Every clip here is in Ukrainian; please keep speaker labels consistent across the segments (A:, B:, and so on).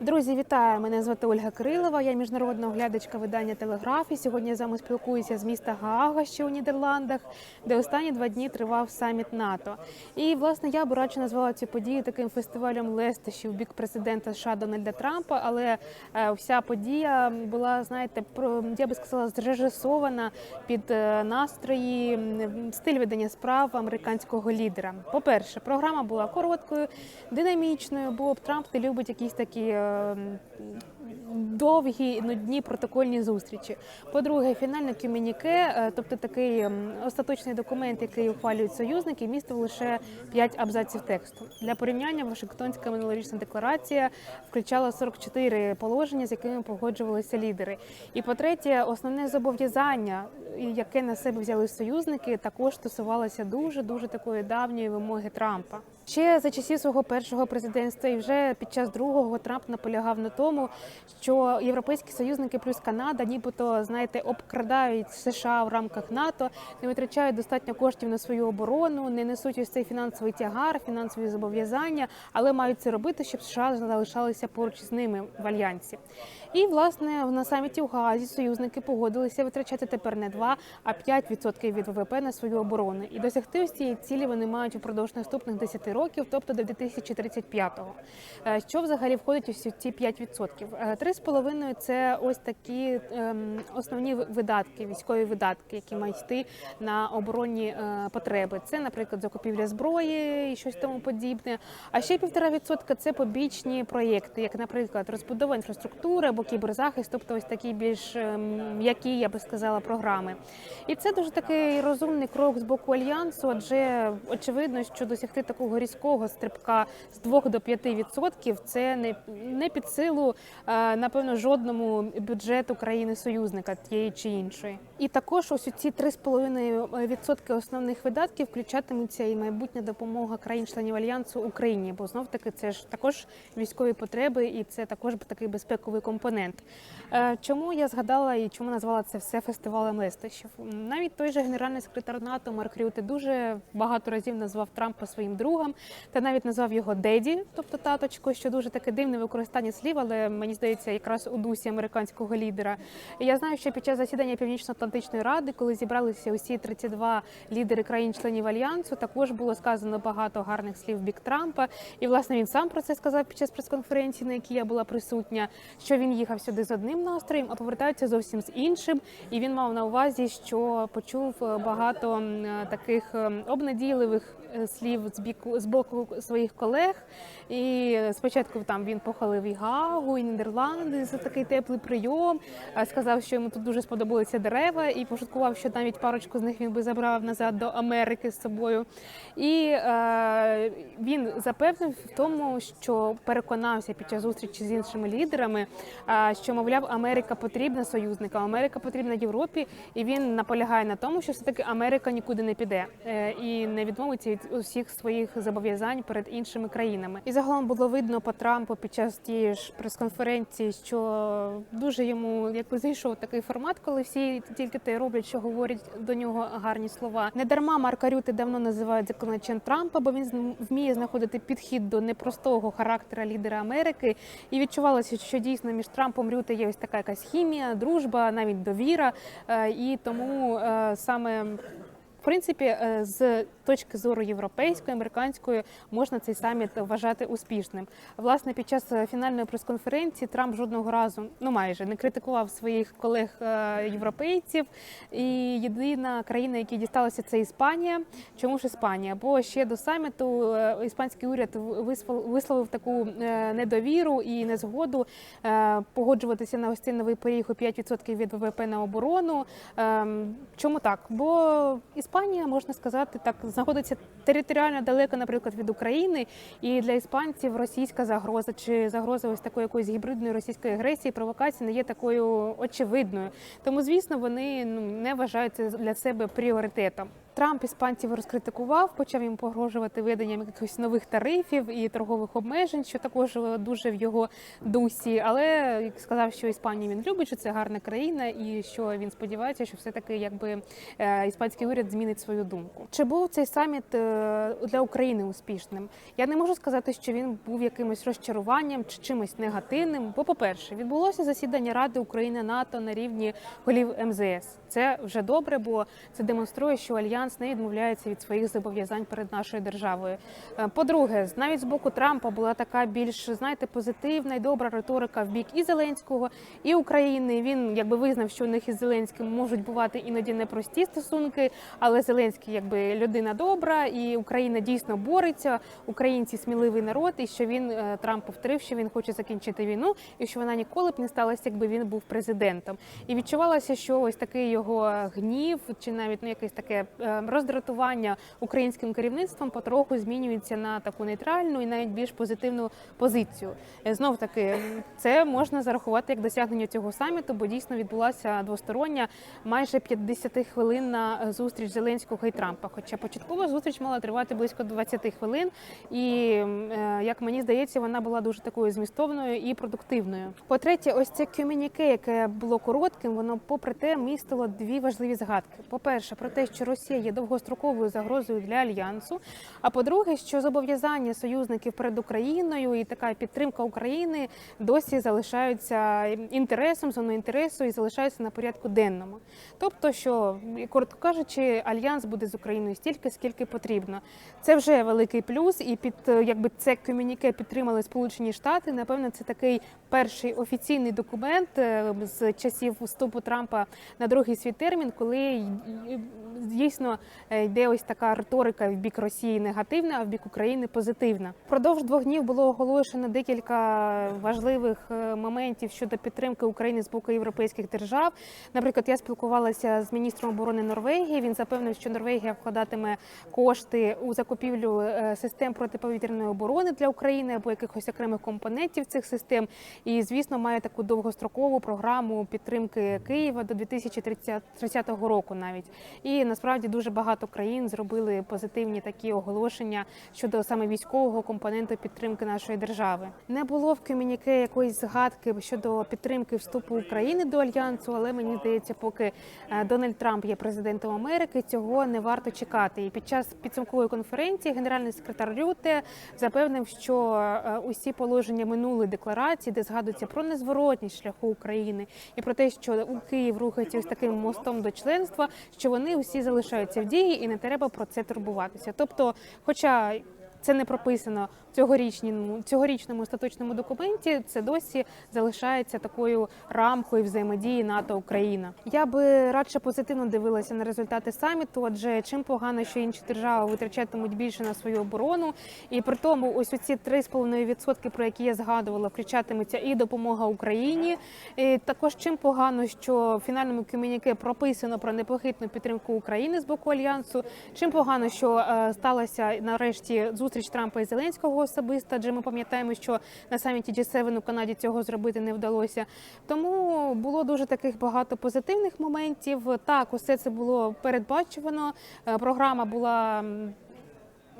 A: Друзі, вітаю! Мене звати Ольга Кирилова. Я міжнародна оглядачка видання Телеграф. І сьогодні я з вами спілкуюся з міста Гаага, що у Нідерландах, де останні два дні тривав саміт НАТО. І власне я б радше назвала цю подію таким фестивалем лестощів бік президента США Дональда Трампа. Але е, вся подія була, знаєте, про я би сказала, зрежисована під е, настрої, стиль ведення справ американського лідера. По-перше, програма була короткою, динамічною, бо Трамп не любить якісь такі. Е, Довгі нудні протокольні зустрічі. По-друге, фінальне комюніке, е, тобто такий ем, остаточний документ, який ухвалюють союзники, містив лише 5 абзаців тексту. Для порівняння Вашингтонська минулорічна декларація включала 44 положення, з якими погоджувалися лідери. І по-третє, основне зобов'язання, яке на себе взяли союзники, також стосувалося дуже дуже такої давньої вимоги Трампа. Ще за часів свого першого президентства і вже під час другого Трамп наполягав на тому, що європейські союзники плюс Канада, нібито знаєте, обкрадають США в рамках НАТО, не витрачають достатньо коштів на свою оборону, не несуть ось цей фінансовий тягар, фінансові зобов'язання, але мають це робити, щоб США залишалися поруч з ними в альянсі. І власне на саміті в Гаазі союзники погодилися витрачати тепер не 2, а 5% від ВВП на свою оборону. І досягти ось цієї цілі вони мають упродовж наступних 10 років, тобто до 2035-го. Е, Що взагалі входить у ці 5%? Е, 3,5% – це ось такі ем, основні видатки, військові видатки, які мають йти на оборонні е, потреби. Це, наприклад, закупівля зброї і щось тому подібне. А ще 1,5% – це побічні проєкти, як, наприклад, розбудова інфраструктури або кіберзахист, тобто ось такі більш ем, м'які, я би сказала, програми. І це дуже такий розумний крок з боку альянсу, адже очевидно, що досягти такого різкого стрибка з 2 до 5% – це не, не під силу, е, напевно, жодному бюджету країни-союзника тієї чи іншої. І також ось у ці 3,5% основних видатків включатимуться і майбутня допомога країн-членів альянсу Україні, бо знов таки це ж також військові потреби, і це також такий безпековий компонент. Е, Чому я згадала і чому назвала це все фестивалем лестощів? Навіть той же генеральний секретар НАТО Марк Рюте дуже багато разів назвав Трампа своїм другом, та навіть назвав його деді, тобто таточко, що дуже таке дивне використання слів, але мені здається, якраз у дусі американського лідера. І я знаю, що під час засідання Північно-Атлантичної ради, коли зібралися усі 32 лідери країн-членів альянсу, також було сказано багато гарних слів бік Трампа. І власне він сам про це сказав під час прес-конференції, на якій я була присутня, що він їхав сюди з одним настроєм, а повертається зовсім з іншим. І він мав на увазі, що почув е, багато е, таких обнадійливих е, слів з біку з боку своїх колег. І спочатку там він похвалив і Гаагу, і Нідерланди за такий теплий прийом. Сказав, що йому тут дуже сподобалися дерева, і пошуткував, що навіть парочку з них він би забрав назад до Америки з собою. І е, він запевнив в тому, що переконався під час зустрічі з іншими лідерами, що мовляв, Америка потрібна союзникам, Америка потрібна Європі, і він наполягає на тому, що все таки Америка нікуди не піде е, і не відмовиться від усіх своїх зобов'язань перед іншими країнами. І загалом було видно по Трампу під час тієї ж прес-конференції, що дуже йому якби зайшов такий формат, коли всі тільки те роблять, що говорять до нього гарні слова. Не дарма Марка Рюти давно називають законодавчем Трампа, бо він вміє знаходити підхід до непростого характера лідера Америки. І відчувалося, що дійсно між Трампом Рюти є ось така якась хімія, дружба, навіть довіра. Е, І тому е, саме. Принципі, е, з точки зору європейської, американської, можна цей саміт вважати успішним. Власне, під час е, фінальної прес-конференції Трамп жодного разу, ну майже не критикував своїх колег е, європейців. І єдина країна, якій дісталася, це Іспанія. Чому ж Іспанія? Бо ще до саміту іспанський уряд висловив таку недовіру і незгоду погоджуватися на ось новий поріг у 5% від ВВП на оборону. Ем, Чому так? Бо Іспанія, можна сказати, так знаходиться територіально далеко, наприклад, від України, і для іспанців російська загроза чи загроза ось такої якоїсь гібридної російської агресії, провокації не є такою очевидною. Тому, звісно, вони ну не вважають це для себе пріоритетом. Трамп іспанців розкритикував, почав їм погрожувати виданням якихось нових тарифів і торгових обмежень, що також е, дуже в його дусі. Але сказав, що Іспанію він любить, що це гарна країна, і що він сподівається, що все таки якби е, іспанський уряд змінить свою думку. Чи був цей саміт е, для України успішним? Я не можу сказати, що він був якимось розчаруванням чи чимось негативним. Бо, по-перше, відбулося засідання Ради України НАТО на рівні голів МЗС. Це вже добре, бо це демонструє, що альянс не відмовляється від своїх зобов'язань перед нашою державою. Е, По-друге, навіть з боку Трампа була така більш знаєте позитивна і добра риторика в бік і Зеленського, і України. Він якби визнав, що у них із Зеленським можуть бувати іноді непрості стосунки, але Зеленський якби людина добра, і Україна дійсно бореться. Українці сміливий народ, і що він е, Трамп повторив, що він хоче закінчити війну, і що вона ніколи б не сталася, якби він був президентом. І відчувалося, що ось такий його гнів, чи навіть ну якесь таке е, роздратування українським керівництвом потроху змінюється на таку нейтральну і навіть більш позитивну позицію. Знов таки, це можна зарахувати як досягнення цього саміту, бо дійсно відбулася двостороння майже 50 хвилинна зустріч Зеленського і Трампа. Хоча початкова зустріч мала тривати близько 20 хвилин, і е, як мені здається, вона була дуже такою змістовною і продуктивною. По-третє, ось це комюніке, яке було коротким, воно, попри те, містило дві важливі згадки. По-перше, про те, що Росія є довгостроковою загрозою для альянсу. А по-друге, що зобов'язання союзників перед Україною і така підтримка України досі залишаються інтересом, зоною інтересу і залишаються на порядку денному. Тобто, що коротко кажучи, альянс буде з Україною стільки, скільки потрібно. Це вже великий плюс, і під якби це комюніке підтримали Сполучені Штати. Напевно, це такий перший офіційний документ е, з часів вступу Трампа на другий свій термін, коли дійсно е, йде ось така риторика в бік Росії негативна, а в бік України позитивна. Продовж двох днів було оголошено декілька важливих е, моментів щодо підтримки України з боку європейських держав. Наприклад, я спілкувалася з міністром оборони Норвегії. Він запевнив, що Норвегія вкладатиме кошти у закупівлю е, систем протиповітряної оборони для України або якихось окремих компонентів цих систем. І звісно, має таку довгострокову програму підтримки Києва до 2030 року, навіть і насправді дуже багато країн зробили позитивні такі оголошення щодо саме військового компоненту підтримки нашої держави. Не було в комюніке якоїсь згадки щодо підтримки вступу України до альянсу, але мені здається, поки е, Дональд Трамп є президентом Америки, цього не варто чекати. І під час підсумкової конференції генеральний секретар Рюте запевнив, що е, усі положення минулої декларації, де згадується про незворотність шляху України і про те, що у Київ рухається ось таким мостом до членства, що вони усі залишаються в дії і не треба про це турбуватися. Тобто, хоча це не прописано в цьогорічному цьогорічному остаточному документі. Це досі залишається такою рамкою взаємодії НАТО Україна. Я би радше позитивно дивилася на результати саміту, адже чим погано, що інші держави витрачатимуть більше на свою оборону, і при тому, ось оці 3,5%, про які я згадувала, включатиметься і допомога Україні. І також чим погано, що в фінальному комюніке прописано про непохитну підтримку України з боку альянсу. Чим погано, що е, сталася нарешті зустріч Трампа і Зеленського особисто, адже ми пам'ятаємо, що на саміті G7 у Канаді цього зробити не вдалося. Тому було дуже таких багато позитивних моментів. Так, усе це було передбачувано. Е, Програма була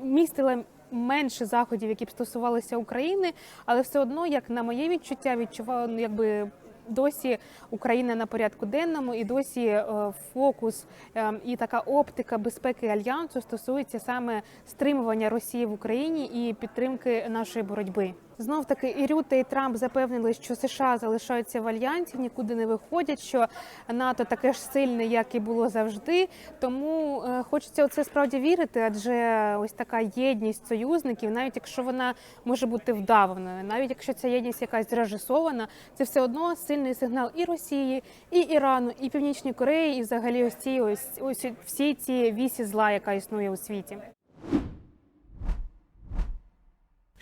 A: містила. Менше заходів, які б стосувалися України, але все одно, як на моє відчуття, відчувала ну, якби досі Україна на порядку денному, і досі е, фокус е, і така оптика безпеки альянсу стосується саме стримування Росії в Україні і підтримки нашої боротьби. Знов таки і Рюте, і Трамп запевнили, що США залишаються в альянсі, нікуди не виходять. Що НАТО таке ж сильне, як і було завжди. Тому е, хочеться у це справді вірити, адже ось така єдність союзників, навіть якщо вона може бути вдаваною, навіть якщо ця єдність якась зрежисована, це все одно сильний сигнал і Росії, і Ірану, і Північній Кореї, і взагалі ось ці ось ось всі ці вісі зла, яка існує у світі.